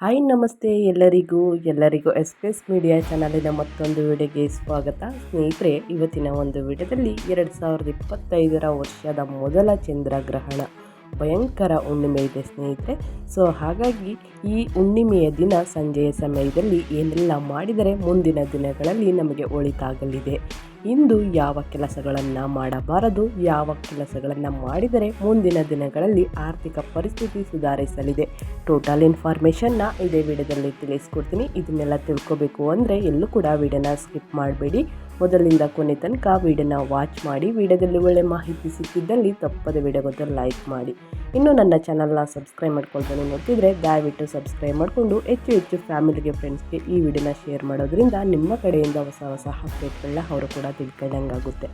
Hi ನಮಸ್ತೆ ಎಲ್ಲರಿಗೂ ಎಲ್ಲರಿಗೂ ಎಸ್ ಪಿ ಎಸ್ ಮೀಡಿಯಾ ಚಾನಲಿನ ಮತ್ತೊಂದು ವಿಡಿಯೋಗೆ ಸ್ವಾಗತ. ಸ್ನೇಹಿತರೆ, ಇವತ್ತಿನ ಒಂದು ವಿಡಿಯೋದಲ್ಲಿ ಎರಡು ಸಾವಿರದ ಇಪ್ಪತ್ತೈದರ ವರ್ಷದ ಮೊದಲ ಚಂದ್ರಗ್ರಹಣ ಭಯಂಕರ ಹುಣ್ಣಿಮೆ ಇದೆ, ಸ್ನೇಹಿತರೆ. ಸೊ ಹಾಗಾಗಿ ಈ ಹುಣ್ಣಿಮೆಯ ದಿನ ಸಂಜೆಯ ಸಮಯದಲ್ಲಿ ಏನೆಲ್ಲ ಮಾಡಿದರೆ ಮುಂದಿನ ದಿನಗಳಲ್ಲಿ ನಮಗೆ ಒಳಿತಾಗಲಿದೆ. ಇಂದು ಯಾವ ಕೆಲಸಗಳನ್ನು ಮಾಡಬಾರದು, ಯಾವ ಕೆಲಸಗಳನ್ನು ಮಾಡಿದರೆ ಮುಂದಿನ ದಿನಗಳಲ್ಲಿ ಆರ್ಥಿಕ ಪರಿಸ್ಥಿತಿ ಸುಧಾರಿಸಲಿದೆ. ಟೋಟಲ್ ಇನ್ಫಾರ್ಮೇಷನ್ನ ಇದೇ ವಿಡಿಯೋದಲ್ಲಿ ತಿಳಿಸ್ಕೊಡ್ತೀನಿ. ಇದನ್ನೆಲ್ಲ ತಿಳ್ಕೊಬೇಕು ಅಂದರೆ ಎಲ್ಲೂ ಕೂಡ ವಿಡಿಯೋನ ಸ್ಕಿಪ್ ಮಾಡಬೇಡಿ. ಮೊದಲಿಂದ ಕೊನೆ ತನಕ ವಿಡಿಯೋನ ವಾಚ್ ಮಾಡಿ, ವಿಡಿಯೋದಲ್ಲಿ ಒಳ್ಳೆ ಮಾಹಿತಿ ಸಿಕ್ಕಿದ್ದಲ್ಲಿ ತಪ್ಪದ ವಿಡಿಯೋಗೊಂದು ಲೈಕ್ ಮಾಡಿ. ಇನ್ನು ನನ್ನ ಚಾನಲ್ನ ಸಬ್ಸ್ಕ್ರೈಬ್ ಮಾಡ್ಕೊಳ್ತಾನೆ ನೋಡ್ತಿದ್ರೆ ದಯವಿಟ್ಟು ಸಬ್ಸ್ಕ್ರೈಬ್ ಮಾಡಿಕೊಂಡು ಹೆಚ್ಚು ಹೆಚ್ಚು ಫ್ಯಾಮಿಲಿಗೆ ಫ್ರೆಂಡ್ಸ್ಗೆ ಈ ವಿಡಿಯೋನ ಶೇರ್ ಮಾಡೋದ್ರಿಂದ ನಿಮ್ಮ ಕಡೆಯಿಂದ ಹೊಸ ಹೊಸ ಅಪ್ಡೇಟ್ಗಳನ್ನ ಅವರು ಕೂಡ ತಿಳ್ಕೊಂಡಂಗಾಗುತ್ತೆ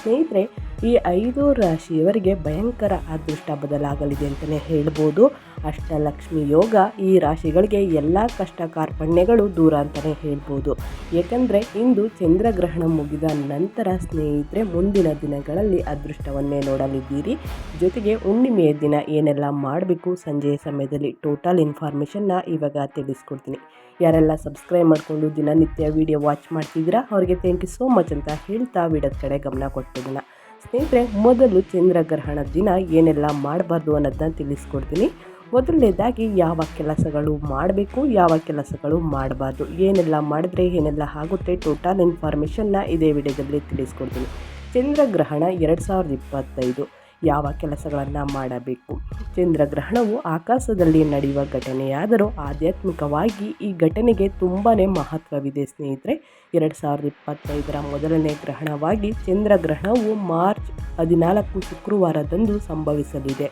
ಸ್ನೇಹಿತರೆ, ಈ ಐದು ರಾಶಿಯವರಿಗೆ ಭಯಂಕರ ಅದೃಷ್ಟ ಬದಲಾಗಲಿದೆ ಅಂತಲೇ ಹೇಳ್ಬೋದು. ಅಷ್ಟಲಕ್ಷ್ಮಿ ಯೋಗ ಈ ರಾಶಿಗಳಿಗೆ ಎಲ್ಲ ಕಷ್ಟ ಕಾರ್ಪಣ್ಯಗಳು ದೂರ ಅಂತಲೇ ಹೇಳ್ಬೋದು. ಏಕೆಂದರೆ ಇಂದು ಚಂದ್ರಗ್ರಹಣ ಮುಗಿದ ನಂತರ ಸ್ನೇಹಿತರೆ, ಮುಂದಿನ ದಿನಗಳಲ್ಲಿ ಅದೃಷ್ಟವನ್ನೇ ನೋಡಲಿದ್ದೀರಿ. ಜೊತೆಗೆ ಹುಣ್ಣಿಮೆಯ ದಿನ ಏನೆಲ್ಲ ಮಾಡಬೇಕು ಸಂಜೆಯ ಸಮಯದಲ್ಲಿ ಟೋಟಲ್ ಇನ್ಫಾರ್ಮೇಷನ್ನ ಇವಾಗ ತಿಳಿಸ್ಕೊಡ್ತೀನಿ. ಯಾರೆಲ್ಲ ಸಬ್ಸ್ಕ್ರೈಬ್ ಮಾಡಿಕೊಂಡು ದಿನನಿತ್ಯ ವಿಡಿಯೋ ವಾಚ್ ಮಾಡ್ತಿದ್ದೀರಾ, ಅವರಿಗೆ ಥ್ಯಾಂಕ್ ಯು ಸೋ ಮಚ್ ಅಂತ ಹೇಳ್ತಾ ವಿಡಿಯೋದ ಕಡೆ ಗಮನ ಕೊಟ್ಟಿದ್ದೀನ ಸ್ನೇಹಿತರೆ, ಮೊದಲು ಚಂದ್ರಗ್ರಹಣ ದಿನ ಏನೆಲ್ಲ ಮಾಡಬಾರ್ದು ಅನ್ನೋದನ್ನ ತಿಳಿಸ್ಕೊಡ್ತೀನಿ. ಮೊದಲನೇದಾಗಿ ಯಾವ ಕೆಲಸಗಳು ಮಾಡಬೇಕು, ಯಾವ ಕೆಲಸಗಳು ಮಾಡಬಾರ್ದು, ಏನೆಲ್ಲ ಮಾಡಿದ್ರೆ ಏನೆಲ್ಲ ಆಗುತ್ತೆ ಟೋಟಲ್ ಇನ್ಫಾರ್ಮೇಷನ್ನ ಇದೇ ವಿಡಿಯೋದಲ್ಲಿ ತಿಳಿಸ್ಕೊಡ್ತೀನಿ. ಚಂದ್ರಗ್ರಹಣ ಎರಡು ಸಾವಿರದ ಇಪ್ಪತ್ತೈದು, ಯಾವ ಕೆಲಸಗಳನ್ನು ಮಾಡಬೇಕು? ಚಂದ್ರಗ್ರಹಣವು ಆಕಾಶದಲ್ಲಿ ನಡೆಯುವ ಘಟನೆಯಾದರೂ ಆಧ್ಯಾತ್ಮಿಕವಾಗಿ ಈ ಘಟನೆಗೆ ತುಂಬಾ ಮಹತ್ವವಿದೆ ಸ್ನೇಹಿತರೆ. ಎರಡು ಸಾವಿರದ ಇಪ್ಪತ್ತೈದರ ಮೊದಲನೇ ಗ್ರಹಣವಾಗಿ ಚಂದ್ರಗ್ರಹಣವು ಮಾರ್ಚ್ ಹದಿನಾಲ್ಕು ಶುಕ್ರವಾರದಂದು ಸಂಭವಿಸಲಿದೆ.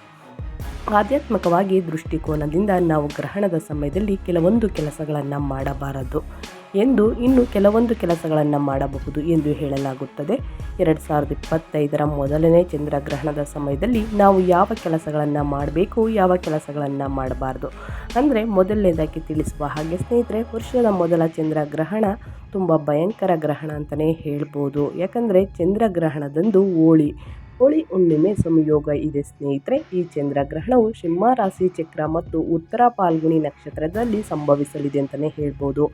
ಆಧ್ಯಾತ್ಮಿಕವಾಗಿ ದೃಷ್ಟಿಕೋನದಿಂದ ನಾವು ಗ್ರಹಣದ ಸಮಯದಲ್ಲಿ ಕೆಲವೊಂದು ಕೆಲಸಗಳನ್ನು ಮಾಡಬಾರದು ಎಂದು ಇನ್ನು ಕೆಲವೊಂದು ಕೆಲಸಗಳನ್ನು ಮಾಡಬಹುದು ಎಂದು ಹೇಳಲಾಗುತ್ತದೆ. ಎರಡು ಸಾವಿರದ ಇಪ್ಪತ್ತೈದರ ಮೊದಲನೇ ಚಂದ್ರಗ್ರಹಣದ ಸಮಯದಲ್ಲಿ ನಾವು ಯಾವ ಕೆಲಸಗಳನ್ನು ಮಾಡಬೇಕು, ಯಾವ ಕೆಲಸಗಳನ್ನು ಮಾಡಬಾರ್ದು ಅಂದರೆ ಮೊದಲನೇದಾಗಿ ತಿಳಿಸುವ ಹಾಗೆ ಸ್ನೇಹಿತರೆ, ವರ್ಷದ ಮೊದಲ ಚಂದ್ರಗ್ರಹಣ ತುಂಬ ಭಯಂಕರ ಗ್ರಹಣ ಅಂತಲೇ ಹೇಳ್ಬೋದು. ಯಾಕಂದರೆ ಚಂದ್ರಗ್ರಹಣದಂದು ಹೋಳಿ ಹೋಳಿ ಹುಣ್ಣಿಮೆ ಸಂಯೋಗ ಇದೆ, ಸ್ನೇಹಿತರೆ. ಈ ಚಂದ್ರಗ್ರಹಣವು ಸಿಂಹ, ರಾಶಿ, ಚಕ್ರ ಮತ್ತು ಉತ್ತರ ಪಾಲ್ಗುಣಿ ನಕ್ಷತ್ರದಲ್ಲಿ ಸಂಭವಿಸಲಿದೆ ಅಂತಲೇ ಹೇಳ್ಬೋದು.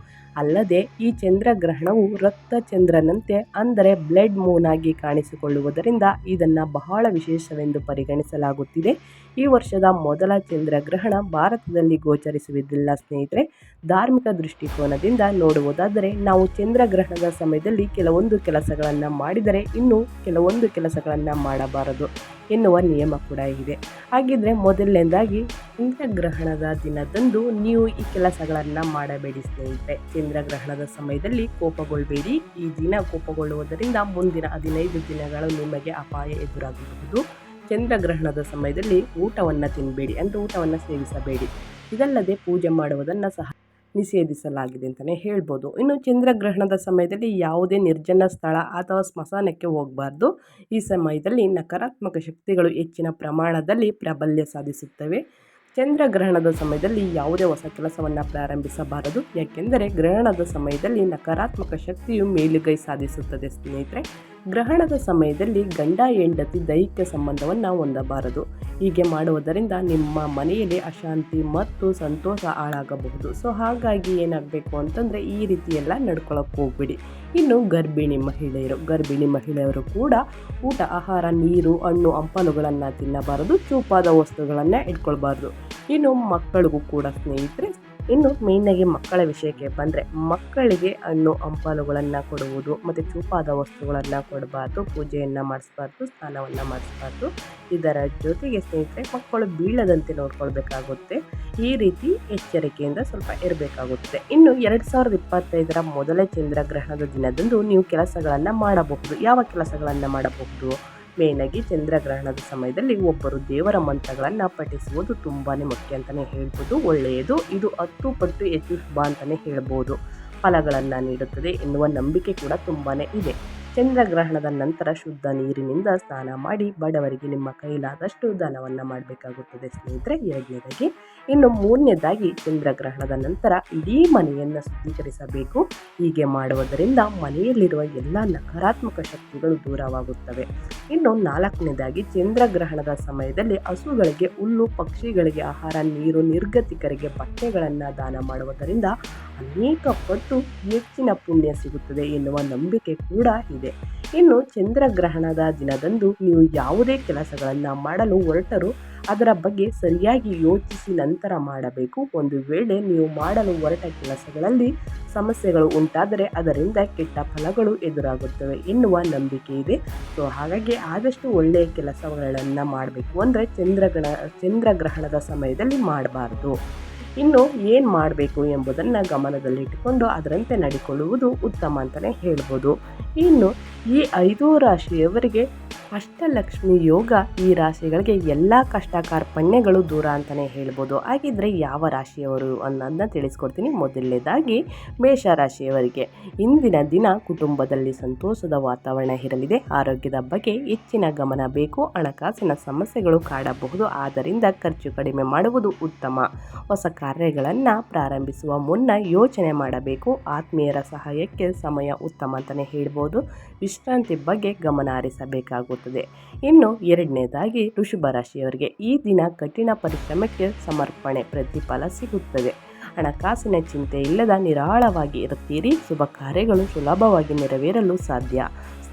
ಅಲ್ಲದೆ, ಈ ಚಂದ್ರಗ್ರಹಣವು ರಕ್ತ ಚಂದ್ರನಂತೆ, ಅಂದರೆ ಬ್ಲಡ್ ಮೂನ್ ಆಗಿ ಕಾಣಿಸಿಕೊಳ್ಳುವುದರಿಂದ ಇದನ್ನು ಬಹಳ ವಿಶೇಷವೆಂದು ಪರಿಗಣಿಸಲಾಗುತ್ತಿದೆ. ಈ ವರ್ಷದ ಮೊದಲ ಚಂದ್ರಗ್ರಹಣ ಭಾರತದಲ್ಲಿ ಗೋಚರಿಸುವುದಿಲ್ಲ, ಸ್ನೇಹಿತರೆ. ಧಾರ್ಮಿಕ ದೃಷ್ಟಿಕೋನದಿಂದ ನೋಡುವುದಾದರೆ, ನಾವು ಚಂದ್ರಗ್ರಹಣದ ಸಮಯದಲ್ಲಿ ಕೆಲವೊಂದು ಕೆಲಸಗಳನ್ನು ಮಾಡಿದರೆ, ಇನ್ನು ಕೆಲವೊಂದು ಕೆಲಸಗಳನ್ನು ಮಾಡಬಾರದು ಎನ್ನುವ ನಿಯಮ ಕೂಡ ಇದೆ. ಹಾಗಿದ್ರೆ ಮೊದಲನೇದಾಗಿ ಚಂದ್ರಗ್ರಹಣದ ದಿನದಂದು ನೀವು ಈ ಕೆಲಸಗಳನ್ನು ಮಾಡಬೇಡಿ ಸ್ನೇಹಿತರೆ. ಚಂದ್ರಗ್ರಹಣದ ಸಮಯದಲ್ಲಿ ಕೋಪಗೊಳ್ಳಬೇಡಿ. ಈ ದಿನ ಕೋಪಗೊಳ್ಳುವುದರಿಂದ ಮುಂದಿನ ಹದಿನೈದು ದಿನಗಳು ನಿಮಗೆ ಅಪಾಯ ಎದುರಾಗಬಹುದು. ಚಂದ್ರಗ್ರಹಣದ ಸಮಯದಲ್ಲಿ ಊಟವನ್ನು ತಿನ್ನಬೇಡಿ ಅಂದರೆ ಊಟವನ್ನು ಸೇವಿಸಬೇಡಿ. ಇದಲ್ಲದೆ ಪೂಜೆ ಮಾಡುವುದನ್ನು ಸಹ ನಿಷೇಧಿಸಲಾಗಿದೆ ಅಂತಲೇ ಹೇಳ್ಬೋದು. ಇನ್ನು ಚಂದ್ರಗ್ರಹಣದ ಸಮಯದಲ್ಲಿ ಯಾವುದೇ ನಿರ್ಜನ ಸ್ಥಳ ಅಥವಾ ಸ್ಮಶಾನಕ್ಕೆ ಹೋಗಬಾರ್ದು. ಈ ಸಮಯದಲ್ಲಿ ನಕಾರಾತ್ಮಕ ಶಕ್ತಿಗಳು ಹೆಚ್ಚಿನ ಪ್ರಮಾಣದಲ್ಲಿ ಪ್ರಾಬಲ್ಯ ಸಾಧಿಸುತ್ತವೆ. ಚಂದ್ರಗ್ರಹಣದ ಸಮಯದಲ್ಲಿ ಯಾವುದೇ ಹೊಸ ಕೆಲಸವನ್ನು ಪ್ರಾರಂಭಿಸಬಾರದು. ಯಾಕೆಂದರೆ ಗ್ರಹಣದ ಸಮಯದಲ್ಲಿ ನಕಾರಾತ್ಮಕ ಶಕ್ತಿಯು ಮೇಲುಗೈ ಸಾಧಿಸುತ್ತದೆ ಸ್ನೇಹಿತರೆ. ಗ್ರಹಣದ ಸಮಯದಲ್ಲಿ ಗಂಡ ಹೆಂಡತಿ ದೈಹಿಕ ಸಂಬಂಧವನ್ನು ಹೊಂದಬಾರದು. ಹೀಗೆ ಮಾಡುವುದರಿಂದ ನಿಮ್ಮ ಮನೆಯಲ್ಲಿ ಅಶಾಂತಿ ಮತ್ತು ಸಂತೋಷ ಹಾಳಾಗಬಹುದು. ಸೊ ಹಾಗಾಗಿ ಏನಾಗಬೇಕು ಅಂತಂದರೆ ಈ ರೀತಿ ಎಲ್ಲ ನಡ್ಕೊಳಕ್ಕೆ ಹೋಗ್ಬಿಡಿ. ಇನ್ನು ಗರ್ಭಿಣಿ ಮಹಿಳೆಯರು ಗರ್ಭಿಣಿ ಮಹಿಳೆಯರು ಕೂಡ ಊಟ, ಆಹಾರ, ನೀರು, ಹಣ್ಣು, ಹಂಪಲುಗಳನ್ನು ತಿನ್ನಬಾರದು, ಚೂಪಾದ ವಸ್ತುಗಳನ್ನು ಇಟ್ಕೊಳ್ಬಾರ್ದು. ಇನ್ನು ಮಕ್ಕಳಿಗೂ ಕೂಡ ಸ್ನೇಹಿತರೆ ಇನ್ನು ಮೇಯ್ನಾಗಿ ಮಕ್ಕಳ ವಿಷಯಕ್ಕೆ ಬಂದರೆ ಮಕ್ಕಳಿಗೆ ಹಣ್ಣು, ಹಂಪಲುಗಳನ್ನು ಕೊಡುವುದು, ಮತ್ತು ಚೂಪಾದ ವಸ್ತುಗಳನ್ನು ಕೊಡಬಾರ್ದು, ಪೂಜೆಯನ್ನು ಮಾಡಿಸ್ಬಾರ್ದು, ಸ್ನಾನವನ್ನು ಮಾಡಿಸ್ಬಾರ್ದು. ಇದರ ಜೊತೆಗೆ ಸ್ನೇಹಿತರೆ, ಮಕ್ಕಳು ಬೀಳದಂತೆ ನೋಡ್ಕೊಳ್ಬೇಕಾಗುತ್ತೆ. ಈ ರೀತಿ ಎಚ್ಚರಿಕೆಯಿಂದ ಸ್ವಲ್ಪ ಇರಬೇಕಾಗುತ್ತೆ. ಇನ್ನು ಎರಡು ಸಾವಿರದ ಇಪ್ಪತ್ತೈದರ ಮೊದಲ ಚಂದ್ರಗ್ರಹಣದ ದಿನದಂದು ನೀವು ಕೆಲಸಗಳನ್ನು ಮಾಡಬಹುದು. ಯಾವ ಕೆಲಸಗಳನ್ನು ಮಾಡಬಹುದು? ಮೇಯ್ನಾಗಿ ಚಂದ್ರಗ್ರಹಣದ ಸಮಯದಲ್ಲಿ ಒಬ್ಬರು ದೇವರ ಮಂತ್ರಗಳನ್ನು ಪಠಿಸುವುದು ತುಂಬಾ ಮುಖ್ಯ ಅಂತಲೇ ಹೇಳ್ಬೋದು. ಒಳ್ಳೆಯದು, ಇದು ಹತ್ತು ಪಟ್ಟು ಹೆಚ್ಚು ಶುಭ ಅಂತಲೇ ಹೇಳ್ಬೋದು. ಫಲಗಳನ್ನು ನೀಡುತ್ತದೆ ಎನ್ನುವ ನಂಬಿಕೆ ಕೂಡ ತುಂಬಾ ಇದೆ. ಚಂದ್ರಗ್ರಹಣದ ನಂತರ ಶುದ್ಧ ನೀರಿನಿಂದ ಸ್ನಾನ ಮಾಡಿ ಬಡವರಿಗೆ ನಿಮ್ಮ ಕೈಲಾದಷ್ಟು ದಾನವನ್ನು ಮಾಡಬೇಕಾಗುತ್ತದೆ ಸ್ನೇಹಿತರೆ. ಎರಡನೇದಾಗಿ, ಇನ್ನು ಮೂರನೇದಾಗಿ ಚಂದ್ರಗ್ರಹಣದ ನಂತರ ಇಡೀ ಮನೆಯನ್ನು ಶುದ್ಧೀಕರಿಸಬೇಕು. ಹೀಗೆ ಮಾಡುವುದರಿಂದ ಮನೆಯಲ್ಲಿರುವ ಎಲ್ಲ ನಕಾರಾತ್ಮಕ ಶಕ್ತಿಗಳು ದೂರವಾಗುತ್ತವೆ. ಇನ್ನು ನಾಲ್ಕನೇದಾಗಿ, ಚಂದ್ರಗ್ರಹಣದ ಸಮಯದಲ್ಲಿ ಹಸುಗಳಿಗೆ, ಹುಲ್ಲು, ಪಕ್ಷಿಗಳಿಗೆ ಆಹಾರ, ನೀರು, ನಿರ್ಗತಿಕರಿಗೆ ಬಟ್ಟೆಗಳನ್ನು ದಾನ ಮಾಡುವುದರಿಂದ ಅನೇಕ ಪಟ್ಟು ಹೆಚ್ಚಿನ ಪುಣ್ಯ ಸಿಗುತ್ತದೆ ಎನ್ನುವ ನಂಬಿಕೆ ಕೂಡ ಇದೆ. ಇನ್ನು ಚಂದ್ರಗ್ರಹಣದ ದಿನದಂದು ನೀವು ಯಾವುದೇ ಕೆಲಸಗಳನ್ನು ಮಾಡಲು ಹೊರಟರೂ ಅದರ ಬಗ್ಗೆ ಸರಿಯಾಗಿ ಯೋಚಿಸಿ ನಂತರ ಮಾಡಬೇಕು. ಒಂದು ವೇಳೆ ನೀವು ಮಾಡಲು ಹೊರಟ ಕೆಲಸಗಳಲ್ಲಿ ಸಮಸ್ಯೆಗಳು ಉಂಟಾದರೆ ಅದರಿಂದ ಕೆಟ್ಟ ಫಲಗಳು ಎದುರಾಗುತ್ತವೆ ಎನ್ನುವ ನಂಬಿಕೆ ಇದೆ. ಸೊ, ಹಾಗಾಗಿ ಆದಷ್ಟು ಒಳ್ಳೆಯ ಕೆಲಸಗಳನ್ನು ಮಾಡಬೇಕು. ಅಂದರೆ ಚಂದ್ರಗ್ರಹ, ಚಂದ್ರಗ್ರಹಣದ ಸಮಯದಲ್ಲಿ ಮಾಡಬಾರ್ದು. ಇನ್ನು ಏನು ಮಾಡಬೇಕು ಎಂಬುದನ್ನು ಗಮನದಲ್ಲಿಟ್ಟುಕೊಂಡು ಅದರಂತೆ ನಡಿಕೊಳ್ಳುವುದು ಉತ್ತಮ ಅಂತಲೇ ಹೇಳ್ಬೋದು. ಇನ್ನು ಈ ಐದು ರಾಶಿಯವರಿಗೆ ಅಷ್ಟಲಕ್ಷ್ಮಿ ಯೋಗ ಈ ರಾಶಿಗಳಿಗೆ ಎಲ್ಲ ಕಷ್ಟ ಕಾರ್ಪಣ್ಯಗಳು ದೂರ ಅಂತಲೇ ಹೇಳ್ಬೋದು. ಹಾಗಿದ್ರೆ ಯಾವ ರಾಶಿಯವರು ಅನ್ನೋದನ್ನ ತಿಳಿಸ್ಕೊಡ್ತೀನಿ ಮೊದಲನೇದಾಗಿ ಮೇಷ ರಾಶಿಯವರಿಗೆ. ಇಂದಿನ ದಿನ ಕುಟುಂಬದಲ್ಲಿ ಸಂತೋಷದ ವಾತಾವರಣ ಇರಲಿದೆ. ಆರೋಗ್ಯದ ಬಗ್ಗೆ ಹೆಚ್ಚಿನ ಗಮನ ಬೇಕು. ಹಣಕಾಸಿನ ಸಮಸ್ಯೆಗಳು ಕಾಡಬಹುದು. ಆದ್ದರಿಂದ ಖರ್ಚು ಕಡಿಮೆ ಮಾಡುವುದು ಉತ್ತಮ. ಹೊಸ ಕಾರ್ಯಗಳನ್ನು ಪ್ರಾರಂಭಿಸುವ ಮುನ್ನ ಯೋಚನೆ ಮಾಡಬೇಕು. ಆತ್ಮೀಯರ ಸಹಾಯಕ್ಕೆ ಸಮಯ ಉತ್ತಮ ಅಂತಲೇ ಹೇಳ್ಬೋದು. ವಿಶ್ರಾಂತಿ ಬಗ್ಗೆ ಗಮನ ಹರಿಸಬೇಕಾಗುತ್ತದೆ. ಇನ್ನು ಎರಡನೇದಾಗಿ ಋಷಭ ರಾಶಿಯವರಿಗೆ ಈ ದಿನ ಕಠಿಣ ಪರಿಶ್ರಮಕ್ಕೆ ಸಮರ್ಪಣೆ, ಪ್ರತಿಫಲ ಸಿಗುತ್ತದೆ. ಹಣಕಾಸಿನ ಚಿಂತೆ ಇಲ್ಲದ ನಿರಾಳವಾಗಿ ಇರುತ್ತೀರಿ. ಶುಭ ಕಾರ್ಯಗಳು ಸುಲಭವಾಗಿ ನೆರವೇರಲು ಸಾಧ್ಯ.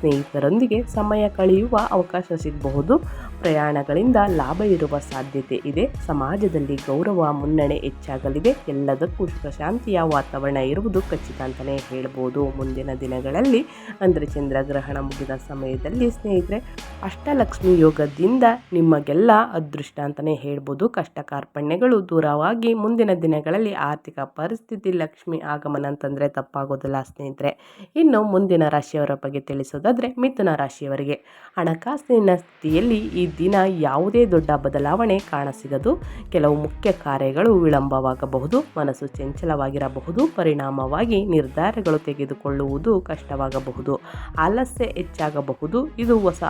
ಸ್ನೇಹಿತರೊಂದಿಗೆ ಸಮಯ ಕಳೆಯುವ ಅವಕಾಶ ಸಿಗಬಹುದು. ಪ್ರಯಾಣಗಳಿಂದ ಲಾಭ ಇರುವ ಸಾಧ್ಯತೆ ಇದೆ. ಸಮಾಜದಲ್ಲಿ ಗೌರವ, ಮುನ್ನಡೆ ಹೆಚ್ಚಾಗಲಿದೆ. ಎಲ್ಲದಕ್ಕೂ ಸುಖ ಶಾಂತಿಯ ವಾತಾವರಣ ಇರುವುದು ಖಚಿತ ಅಂತಲೇ ಹೇಳ್ಬೋದು. ಮುಂದಿನ ದಿನಗಳಲ್ಲಿ ಅಂದರೆ ಚಂದ್ರಗ್ರಹಣ ಮುಗಿದ ಸಮಯದಲ್ಲಿ ಸ್ನೇಹಿತರೆ ಅಷ್ಟಲಕ್ಷ್ಮಿ ಯೋಗದಿಂದ ನಿಮಗೆಲ್ಲ ಅದೃಷ್ಟ ಅಂತಲೇ ಹೇಳ್ಬೋದು. ಕಷ್ಟ ಕಾರ್ಪಣ್ಯಗಳು ದೂರವಾಗಿ ಮುಂದಿನ ದಿನಗಳಲ್ಲಿ ಆರ್ಥಿಕ ಪರಿಸ್ಥಿತಿ, ಲಕ್ಷ್ಮಿ ಆಗಮನ ಅಂತಂದರೆ ತಪ್ಪಾಗೋದಿಲ್ಲ ಸ್ನೇಹಿತರೆ. ಇನ್ನು ಮುಂದಿನ ರಾಶಿಯವರ ಬಗ್ಗೆ ತಿಳಿಸೋದಾದರೆ ಮಿಥುನ ರಾಶಿಯವರಿಗೆ. ಹಣಕಾಸಿನ ಸ್ಥಿತಿಯಲ್ಲಿ ಈ ದಿನ ಯಾವುದೇ ದೊಡ್ಡ ಬದಲಾವಣೆ ಕಾಣಸಿಗದು. ಕೆಲವು ಮುಖ್ಯ ಕಾರ್ಯಗಳು ವಿಳಂಬವಾಗಬಹುದು, ಮನಸ್ಸು ಚಂಚಲವಾಗಿರಬಹುದು, ಪರಿಣಾಮವಾಗಿ ನಿರ್ಧಾರಗಳು ತೆಗೆದುಕೊಳ್ಳುವುದು ಕಷ್ಟವಾಗಬಹುದು. ಆಲಸ್ಯ ಹೆಚ್ಚಾಗಬಹುದು, ಇದು ಹೊಸ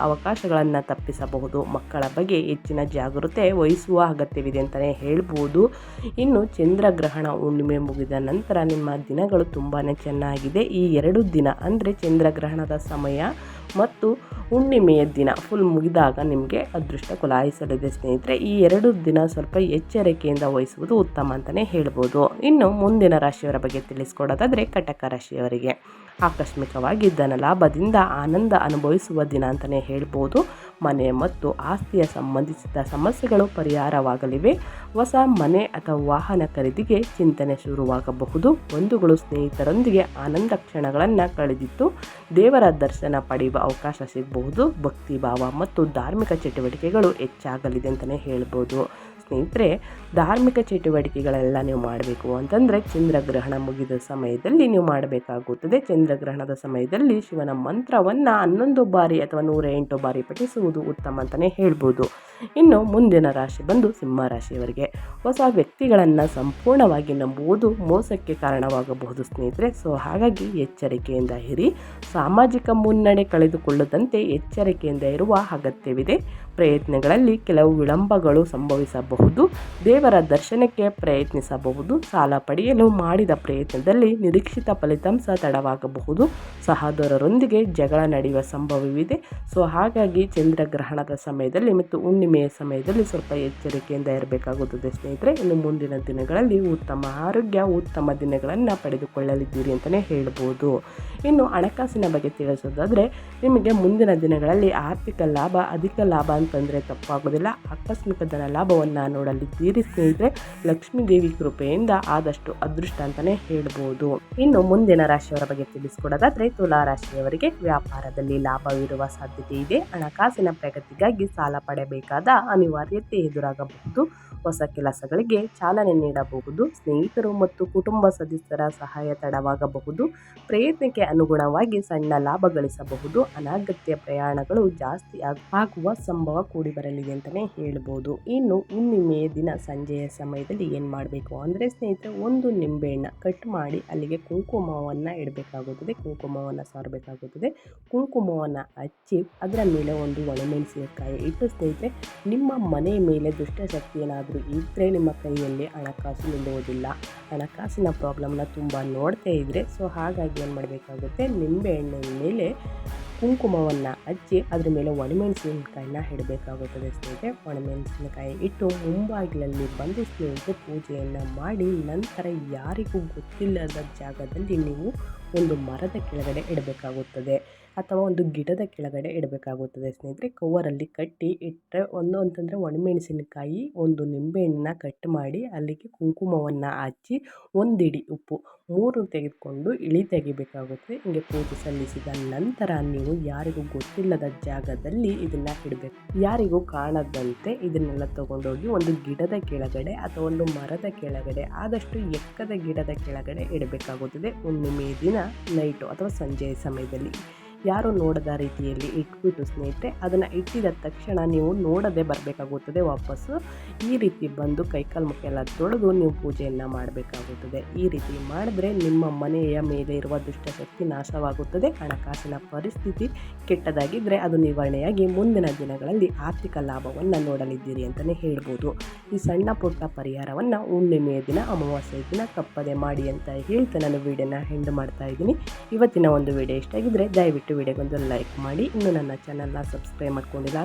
ಅವಕಾಶಗಳನ್ನು ತಪ್ಪಿಸಬಹುದು. ಮಕ್ಕಳ ಬಗ್ಗೆ ಹೆಚ್ಚಿನ ಜಾಗೃತೆ ವಹಿಸುವ ಅಗತ್ಯವಿದೆ ಅಂತಲೇ ಹೇಳ್ಬೋದು. ಇನ್ನು ಚಂದ್ರಗ್ರಹಣ ಹುಣ್ಣಿಮೆ ಮುಗಿದ ನಂತರ ನಿಮ್ಮ ದಿನಗಳು ತುಂಬಾ ಚೆನ್ನಾಗಿದೆ. ಈ ಎರಡು ದಿನ ಅಂದರೆ ಚಂದ್ರಗ್ರಹಣದ ಸಮಯ ಮತ್ತು ಹುಣ್ಣಿಮೆಯ ದಿನ ಫುಲ್ ಮುಗಿದಾಗ ನಿಮಗೆ ಅದೃಷ್ಟ ಕುಲಾಯಿಸಲಿದೆ ಸ್ನೇಹಿತರೆ. ಈ ಎರಡು ದಿನ ಸ್ವಲ್ಪ ಎಚ್ಚರಿಕೆಯಿಂದ ವಹಿಸುವುದು ಉತ್ತಮ ಅಂತಲೇ ಹೇಳ್ಬೋದು. ಇನ್ನು ಮುಂದಿನ ರಾಶಿಯವರ ಬಗ್ಗೆ ತಿಳಿಸ್ಕೊಡೋದಾದರೆ ಕಟಕ ರಾಶಿಯವರಿಗೆ. ಆಕಸ್ಮಿಕವಾಗಿ ಧನ ಲಾಭದಿಂದ ಆನಂದ ಅನುಭವಿಸುವ ದಿನ ಅಂತಲೇ ಹೇಳ್ಬೋದು. ಮನೆ ಮತ್ತು ಆಸ್ತಿಯ ಸಂಬಂಧಿಸಿದ ಸಮಸ್ಯೆಗಳು ಪರಿಹಾರವಾಗಲಿವೆ. ಹೊಸ ಮನೆ ಅಥವಾ ವಾಹನ ಖರೀದಿಗೆ ಚಿಂತನೆ ಶುರುವಾಗಬಹುದು. ಬಂಧುಗಳು ಸ್ನೇಹಿತರೊಂದಿಗೆ ಆನಂದ ಕ್ಷಣಗಳನ್ನು ಕಳೆದಿದ್ದು, ದೇವರ ದರ್ಶನ ಪಡೆಯುವ ಅವಕಾಶ ಸಿಗಬಹುದು. ಭಕ್ತಿ ಭಾವ ಮತ್ತು ಧಾರ್ಮಿಕ ಚಟುವಟಿಕೆಗಳು ಹೆಚ್ಚಾಗಲಿದೆ ಅಂತಲೇ ಹೇಳ್ಬೋದು. ಸ್ನೇಹಿತರೆ, ಧಾರ್ಮಿಕ ಚಟುವಟಿಕೆಗಳೆಲ್ಲ ನೀವು ಮಾಡಬೇಕು ಅಂತಂದರೆ ಚಂದ್ರಗ್ರಹಣ ಮುಗಿದ ಸಮಯದಲ್ಲಿ ನೀವು ಮಾಡಬೇಕಾಗುತ್ತದೆ. ಚಂದ್ರಗ್ರಹಣದ ಸಮಯದಲ್ಲಿ ಶಿವನ ಮಂತ್ರವನ್ನು ಹನ್ನೊಂದು ಬಾರಿ ಅಥವಾ ನೂರ ಎಂಟು ಬಾರಿ ಪಠಿಸುವುದು ಉತ್ತಮ ಅಂತಲೇ ಹೇಳ್ಬೋದು. ಇನ್ನು ಮುಂದಿನ ರಾಶಿ ಬಂದು ಸಿಂಹ ರಾಶಿಯವರಿಗೆ. ಹೊಸ ವ್ಯಕ್ತಿಗಳನ್ನು ಸಂಪೂರ್ಣವಾಗಿ ನಂಬುವುದು ಮೋಸಕ್ಕೆ ಕಾರಣವಾಗಬಹುದು ಸ್ನೇಹಿತರೆ. ಸೊ, ಹಾಗಾಗಿ ಎಚ್ಚರಿಕೆಯಿಂದ ಇರಿ. ಸಾಮಾಜಿಕ ಮುನ್ನಡೆ ಕಳೆದುಕೊಳ್ಳದಂತೆ ಎಚ್ಚರಿಕೆಯಿಂದ ಇರುವ ಅಗತ್ಯವಿದೆ. ಪ್ರಯತ್ನಗಳಲ್ಲಿ ಕೆಲವು ವಿಳಂಬಗಳು ಸಂಭವಿಸಬಹುದು. ದೇವರ ದರ್ಶನಕ್ಕೆ ಪ್ರಯತ್ನಿಸಬಹುದು, ಸಾಲ ಪಡೆಯಲು ಮಾಡಿದ ಪ್ರಯತ್ನದಲ್ಲಿ ನಿರೀಕ್ಷಿತ ಫಲಿತಾಂಶ ತಡವಾಗಬಹುದು. ಸಹೋದರರೊಂದಿಗೆ ಜಗಳ ನಡೆಯುವ ಸಂಭವವಿದೆ. ಸೊ, ಹಾಗಾಗಿ ಚಂದ್ರಗ್ರಹಣದ ಸಮಯದಲ್ಲಿ ಮತ್ತು ಹುಣ್ಣಿಮೆಯ ಸಮಯದಲ್ಲಿ ಸ್ವಲ್ಪ ಎಚ್ಚರಿಕೆಯಿಂದ ಇರಬೇಕಾಗುತ್ತದೆ ಸ್ನೇಹಿತರೆ. ಇನ್ನು ಮುಂದಿನ ದಿನಗಳಲ್ಲಿ ಉತ್ತಮ ಆರೋಗ್ಯ, ಉತ್ತಮ ದಿನಗಳನ್ನು ಪಡೆದುಕೊಳ್ಳಲಿದ್ದೀರಿ ಅಂತಲೇ ಹೇಳ್ಬೋದು. ಇನ್ನು ಹಣಕಾಸಿನ ಬಗ್ಗೆ ತಿಳಿಸೋದಾದರೆ, ನಿಮಗೆ ಮುಂದಿನ ದಿನಗಳಲ್ಲಿ ಆರ್ಥಿಕ ಲಾಭ, ಅಧಿಕ ಲಾಭ ಅಂತಂದರೆ ತಪ್ಪಾಗೋದಿಲ್ಲ. ಆಕಸ್ಮಿಕ ಧನ ಲಾಭವನ್ನು ನೋಡಲಿದ್ದೀರಿ ಸ್ನೇಹಿತರೆ, ಲಕ್ಷ್ಮೀ ದೇವಿ ಕೃಪೆಯಿಂದ ಆದಷ್ಟು ಅದೃಷ್ಟ ಅಂತಲೇ ಹೇಳ್ಬೋದು. ಇನ್ನು ಮುಂದಿನ ರಾಶಿಯವರ ಬಗ್ಗೆ ತಿಳಿಸ್ಕೊಡೋದಾದರೆ, ತುಲಾ ರಾಶಿಯವರಿಗೆ ವ್ಯಾಪಾರದಲ್ಲಿ ಲಾಭವಿರುವ ಸಾಧ್ಯತೆ ಇದೆ. ಹಣಕಾಸಿನ ಪ್ರಗತಿಗಾಗಿ ಸಾಲ ಪಡೆಯಬೇಕಾದ ಅನಿವಾರ್ಯತೆ ಎದುರಾಗಬಹುದು. ಹೊಸ ಕೆಲಸಗಳಿಗೆ ಚಾಲನೆ ನೀಡಬಹುದು. ಸ್ನೇಹಿತರು ಮತ್ತು ಕುಟುಂಬ ಸದಸ್ಯರ ಸಹಾಯ ತಡವಾಗಬಹುದು. ಪ್ರಯತ್ನಕ್ಕೆ ಅನುಗುಣವಾಗಿ ಸಣ್ಣ ಲಾಭ ಗಳಿಸಬಹುದು. ಅನಗತ್ಯ ಪ್ರಯಾಣಗಳು ಜಾಸ್ತಿ ಆಗ್- ಆಗುವ ಸಂಭವ ಕೂಡಿ ಬರಲಿದೆ ಅಂತಲೇ ಹೇಳ್ಬೋದು. ಇನ್ನು ಹುಣ್ಣಿಮೆಯ ದಿನ ಸಂಜೆಯ ಸಮಯದಲ್ಲಿ ಏನು ಮಾಡಬೇಕು ಅಂದರೆ ಸ್ನೇಹಿತರೆ, ಒಂದು ನಿಂಬೆಹಣ್ಣ ಕಟ್ ಮಾಡಿ ಅಲ್ಲಿಗೆ ಕುಂಕುಮವನ್ನು ಇಡಬೇಕಾಗುತ್ತದೆ. ಕುಂಕುಮವನ್ನು ಸಾರಬೇಕಾಗುತ್ತದೆ. ಕುಂಕುಮವನ್ನು ಹಚ್ಚಿ ಅದರ ಮೇಲೆ ಒಂದು ಒಣಮೆಣಸಿನಕಾಯಿ ಇಟ್ಟು ಸ್ನೇಹಿತರೆ, ನಿಮ್ಮ ಮನೆ ಮೇಲೆ ದುಷ್ಟಶಕ್ತಿ ಏನಾದರೂ ಇದ್ದರೆ ನಿಮ್ಮ ಕೈಯಲ್ಲಿ ಹಣಕಾಸು ನಿಲ್ಲುವುದಿಲ್ಲ. ಹಣಕಾಸಿನ ಪ್ರಾಬ್ಲಮ್ನ ತುಂಬ ನೋಡ್ತಾ ಇದ್ದರೆ ಸೊ ಹಾಗಾಗಿ ಏನು ಮಾಡಬೇಕಾಗುತ್ತೆ ನಿಂಬೆಹಣ್ಣಿನ ಮೇಲೆ ಕುಂಕುಮವನ್ನು ಹಚ್ಚಿ ಅದ್ರ ಮೇಲೆ ಒಣಮೆಣಸಿನಕಾಯಿನ ಇಡಬೇಕಾಗುತ್ತದೆ ಸ್ನೇಹಿತರೆ. ಒಣಮೆಣಸಿನಕಾಯಿ ಇಟ್ಟು ಮುಂಬಾಗಿಲಲ್ಲಿ ಬಂದು ಸ್ನೇಹಿತರೆ ಪೂಜೆಯನ್ನು ಮಾಡಿ ನಂತರ ಯಾರಿಗೂ ಗೊತ್ತಿಲ್ಲದ ಜಾಗದಲ್ಲಿ ನೀವು ಒಂದು ಮರದ ಕೆಳಗಡೆ ಇಡಬೇಕಾಗುತ್ತದೆ. ಅಥವಾ ಒಂದು ಗಿಡದ ಕೆಳಗಡೆ ಇಡಬೇಕಾಗುತ್ತದೆ ಸ್ನೇಹಿತರೆ. ಕವರಲ್ಲಿ ಕಟ್ಟಿ ಇಟ್ಟರೆ ಒಂದು ಅಂತಂದರೆ ಒಣಮೆಣಸಿನಕಾಯಿ ಒಂದು ನಿಂಬೆಹಣ್ಣನ್ನ ಕಟ್ ಮಾಡಿ ಅಲ್ಲಿಗೆ ಕುಂಕುಮವನ್ನು ಹಚ್ಚಿ ಒಂದಿಡಿ ಉಪ್ಪು ಮೂರು ತೆಗೆದುಕೊಂಡು ಇಳಿ ತೆಗಿಬೇಕಾಗುತ್ತದೆ. ಹಿಂಗೆ ಪೂಜೆ ಸಲ್ಲಿಸಿದ ನಂತರ ನೀವು ಯಾರಿಗೂ ಗೊತ್ತಿಲ್ಲದ ಜಾಗದಲ್ಲಿ ಇದನ್ನು ಇಡಬೇಕು. ಯಾರಿಗೂ ಕಾಣದಂತೆ ಇದನ್ನೆಲ್ಲ ತಗೊಂಡೋಗಿ ಒಂದು ಗಿಡದ ಕೆಳಗಡೆ ಅಥವಾ ಒಂದು ಮರದ ಕೆಳಗಡೆ ಆದಷ್ಟು ಎಕ್ಕದ ಗಿಡದ ಕೆಳಗಡೆ ಇಡಬೇಕಾಗುತ್ತದೆ. ಹುಣ್ಣಿಮೆ ದಿನ ನೈಟು ಅಥವಾ ಸಂಜೆಯ ಸಮಯದಲ್ಲಿ. ಯಾರು ನೋಡದ ರೀತಿಯಲ್ಲಿ ಇಟ್ಬಿಟ್ಟು ಸ್ನೇಹಿತರೆ, ಅದನ್ನು ಇಟ್ಟಿದ ತಕ್ಷಣ ನೀವು ನೋಡದೆ ಬರಬೇಕಾಗುತ್ತದೆ ವಾಪಸ್ಸು. ಈ ರೀತಿ ಬಂದು ಕೈಕಾಲು ಮುಖೆಲ್ಲ ತೊಳೆದು ನೀವು ಪೂಜೆಯನ್ನು ಮಾಡಬೇಕಾಗುತ್ತದೆ. ಈ ರೀತಿ ಮಾಡಿದ್ರೆ ನಿಮ್ಮ ಮನೆಯ ಮೇಲೆ ಇರುವ ದುಷ್ಟಶಕ್ತಿ ನಾಶವಾಗುತ್ತದೆ. ಹಣಕಾಸಿನ ಪರಿಸ್ಥಿತಿ ಕೆಟ್ಟದಾಗಿದ್ದರೆ ಅದು ನಿವಾರಣೆಯಾಗಿ ಮುಂದಿನ ದಿನಗಳಲ್ಲಿ ಆರ್ಥಿಕ ಲಾಭವನ್ನು ನೋಡಲಿದ್ದೀರಿ ಅಂತಲೇ ಹೇಳ್ಬೋದು. ಈ ಸಣ್ಣ ಪುಟ್ಟ ಪರಿಹಾರವನ್ನು ಹುಣ್ಣಿಮೆಯ ದಿನ ಅಮಾವಾಸ್ಯೆ ದಿನ ತಪ್ಪದೆ ಮಾಡಿ ಅಂತ ಹೇಳ್ತಾ ನಾನು ವಿಡಿಯೋನ ಹೆಂಡ್ ಮಾಡ್ತಾ ಇದ್ದೀನಿ. ಇವತ್ತಿನ ಒಂದು ವಿಡಿಯೋ ಇಷ್ಟ ಆಗಿದ್ರೆ ದಯವಿಟ್ಟು ವಿಡಿಯೋಗೊಂದು ಲೈಕ್ ಮಾಡಿ ಇನ್ನು ನನ್ನ ಚಾನಲ್ನ ಸಬ್ಸ್ಕ್ರೈಬ್ ಮಾಡ್ಕೊಂಡಿಲ್ಲ